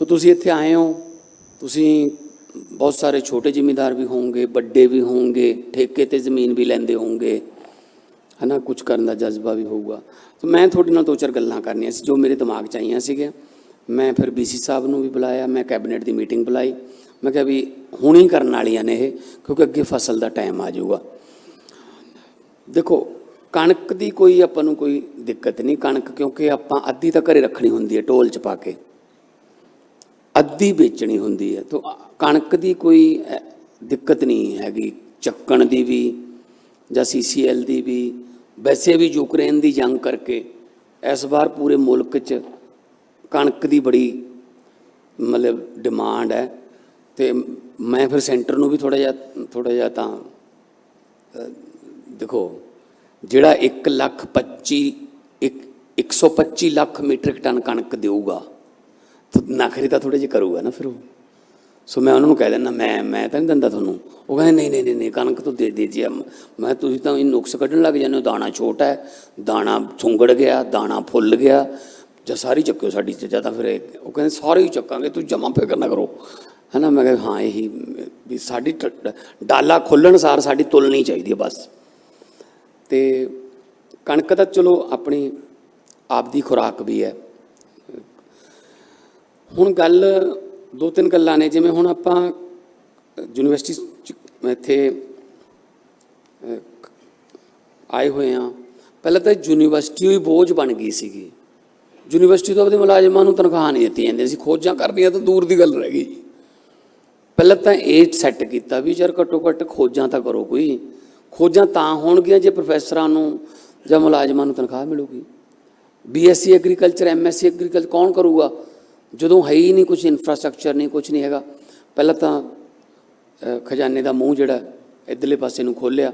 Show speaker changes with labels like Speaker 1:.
Speaker 1: ਸੋ ਤੁਸੀਂ ਇੱਥੇ ਆਏ ਹੋ, ਤੁਸੀਂ ਬਹੁਤ ਸਾਰੇ ਛੋਟੇ ਜ਼ਿਮੀਂਦਾਰ ਵੀ ਹੋਵੋਗੇ ਵੱਡੇ ਵੀ ਹੋਵੋਗੇ ਠੇਕੇ ਤੇ ਜ਼ਮੀਨ ਵੀ ਲੈਂਦੇ ਹੋਵੋਗੇ ਹਨਾ ਕੁਝ ਕਰਨ ਦਾ ਜਜ਼ਬਾ ਵੀ ਹੋਊਗਾ। ਤਾਂ ਮੈਂ ਤੁਹਾਡੇ ਨਾਲ ਦੋ ਚਾਰ ਗੱਲਾਂ ਕਰਨੀਆਂ ਸੀ, ਜੋ ਮੇਰੇ ਦਿਮਾਗ 'ਚ ਆਈਆਂ ਸੀਗੀਆਂ। ਮੈਂ ਫਿਰ ਬੀਸੀ ਸਾਹਿਬ ਨੂੰ ਵੀ ਬੁਲਾਇਆ, ਮੈਂ ਕੈਬਨਿਟ ਦੀ ਮੀਟਿੰਗ ਬੁਲਾਈ। ਮੈਂ ਕਿਹਾ ਵੀ ਹੁਣੀ ਕਰਨ ਵਾਲੀਆਂ ਨੇ ਇਹ, ਕਿਉਂਕਿ ਅੱਗੇ ਫਸਲ ਦਾ ਟਾਈਮ ਆ ਜਾਊਗਾ। ਦੇਖੋ, ਕਣਕ ਦੀ ਕੋਈ ਆਪਾਂ ਨੂੰ ਕੋਈ ਦਿੱਕਤ ਨਹੀਂ, ਕਣਕ ਕਿਉਂਕਿ ਆਪਾਂ ਅੱਧੀ ਤਾਂ ਘਰੇ ਰੱਖਣੀ ਹੁੰਦੀ ਹੈ ਢੋਲ 'ਚ ਪਾ ਕੇ। ਅੱਧੀ ਵੇਚਣੀ ਹੁੰਦੀ ਹੈ ਤਾਂ ਕਣਕ ਦੀ ਕੋਈ ਦਿੱਕਤ ਨਹੀਂ ਹੈਗੀ। ਚੱਕਣ ਦੀ ਵੀ ਜਾਂ ਸੀਸੀਐਲ ਦੀ ਵੀ, ਵੈਸੇ ਵੀ ਯੂਕਰੇਨ ਦੀ ਜੰਗ ਕਰਕੇ ਇਸ ਵਾਰ ਪੂਰੇ ਮੁਲਕ 'ਚ ਕਣਕ ਦੀ ਬੜੀ ਮਤਲਬ ਡਿਮਾਂਡ ਹੈ ਤੇ ਮੈਂ ਫਿਰ ਸੈਂਟਰ ਨੂੰ ਵੀ ਥੋੜਾ ਜਿਹਾ ਥੋੜਾ ਜਿਹਾ ਤਾਂ ਦੇਖੋ ਜਿਹੜਾ 1 ਲੱਖ 25 ਇੱਕ 125 ਲੱਖ ਮੀਟ੍ਰਿਕ ਟਨ ਕਣਕ ਦੇਊਗਾ। ਨਖਰੀ ਤਾਂ ਥੋੜੇ ਜਿਹਾ ਕਰੂਗਾ ਨਾ ਫਿਰ ਉਹ। ਸੋ ਮੈਂ ਉਹਨਾਂ ਨੂੰ ਕਹਿ ਦਿੰਦਾ, ਮੈਂ ਮੈਂ ਤਾਂ ਨਹੀਂ ਦਿੰਦਾ ਤੁਹਾਨੂੰ। ਉਹ ਕਹਿੰਦੇ, ਨਹੀਂ ਨਹੀਂ ਨਹੀਂ ਕਣਕ ਤੋਂ ਦੇ ਦੇ ਜੀ ਮੈਂ ਤੁਸੀਂ ਤਾਂ ਇਹ ਨੁਕਸ ਕੱਢਣ ਲੱਗ ਜਾਂਦੇ ਹੋ, ਦਾਣਾ ਛੋਟਾ ਹੈ, ਦਾਣਾ ਸੁੰਗੜ ਗਿਆ, ਦਾਣਾ ਫੁੱਲ ਗਿਆ। ਜਾਂ ਸਾਰੀ ਚੱਕਿਓ ਸਾਡੀ ਚ, ਜਾਂ ਤਾਂ ਫਿਰ ਉਹ ਕਹਿੰਦੇ, ਸਾਰੇ ਹੀ ਚੱਕਾਂਗੇ, ਤੂੰ ਜਮਾ ਫਿਕਰ ਨਾ ਕਰੋ। ਹੈ ਨਾ ਮੈਂ ਕਿਹਾ, ਹਾਂ, ਇਹੀ ਵੀ ਸਾਡੀ ਟ- ਡਾਲਾ ਖੁੱਲਣ ਸਾਰ ਸਾਡੀ ਤੁਲਣੀ ਚਾਹੀਦੀ ਹੈ ਬਸ। ਤੇ ਕਣਕ ਤਾਂ ਚਲੋ ਆਪਣੀ ਆਪਦੀ ਖੁਰਾਕ ਵੀ ਹੈ। ਹੁਣ ਗੱਲ ਦੋ ਤਿੰਨ ਗੱਲਾਂ ਨੇ, ਜਿਵੇਂ ਹੁਣ ਆਪਾਂ, ਯੂਨੀਵਰਸਿਟੀ 'ਚ ਇੱਥੇ ਆਏ ਹੋਏ ਆ ਪਹਿਲਾਂ ਤਾਂ ਯੂਨੀਵਰਸਿਟੀ ਹੀ ਬੋਝ ਬਣ ਗਈ ਸੀਗੀ। ਯੂਨੀਵਰਸਿਟੀ ਤੋਂ ਆਪਣੇ ਮੁਲਾਜ਼ਮਾਂ ਨੂੰ ਤਨਖਾਹ ਨਹੀਂ ਦਿੱਤੀ ਜਾਂਦੀ ਸੀ। ਖੋਜਾਂ ਕਰਨੀਆਂ ਤਾਂ ਦੂਰ ਦੀ ਗੱਲ ਰਹਿ ਗਈ। ਪਹਿਲਾਂ ਤਾਂ ਇਹ ਸੈੱਟ ਕੀਤਾ ਵੀ ਯਾਰ ਘੱਟੋ ਘੱਟ ਖੋਜਾਂ ਤਾਂ ਕਰੋ ਕੋਈ। ਖੋਜਾਂ ਤਾਂ ਹੋਣਗੀਆਂ ਜੇ ਪ੍ਰੋਫੈਸਰਾਂ ਨੂੰ ਜਾਂ ਮੁਲਾਜ਼ਮਾਂ ਨੂੰ ਤਨਖਾਹ ਮਿਲੂਗੀ। ਬੀਐਸਸੀ ਐਗਰੀਕਲਚਰ ਐਮਐਸਸੀ ਐਗਰੀਕਲਚਰ ਕੌਣ ਕਰੂਗਾ? ਜਦੋਂ ਹੈ ਹੀ ਨਹੀਂ ਕੁਝ ਇਨਫਰਾਸਟ੍ਰਕਚਰ ਨਹੀਂ ਕੁਝ ਨਹੀਂ ਹੈਗਾ, ਪਹਿਲਾਂ ਤਾਂ ਖਜ਼ਾਨੇ ਦਾ ਮੂੰਹ ਜਿਹੜਾ ਇਧਰਲੇ ਪਾਸੇ ਨੂੰ ਖੋਲਿਆ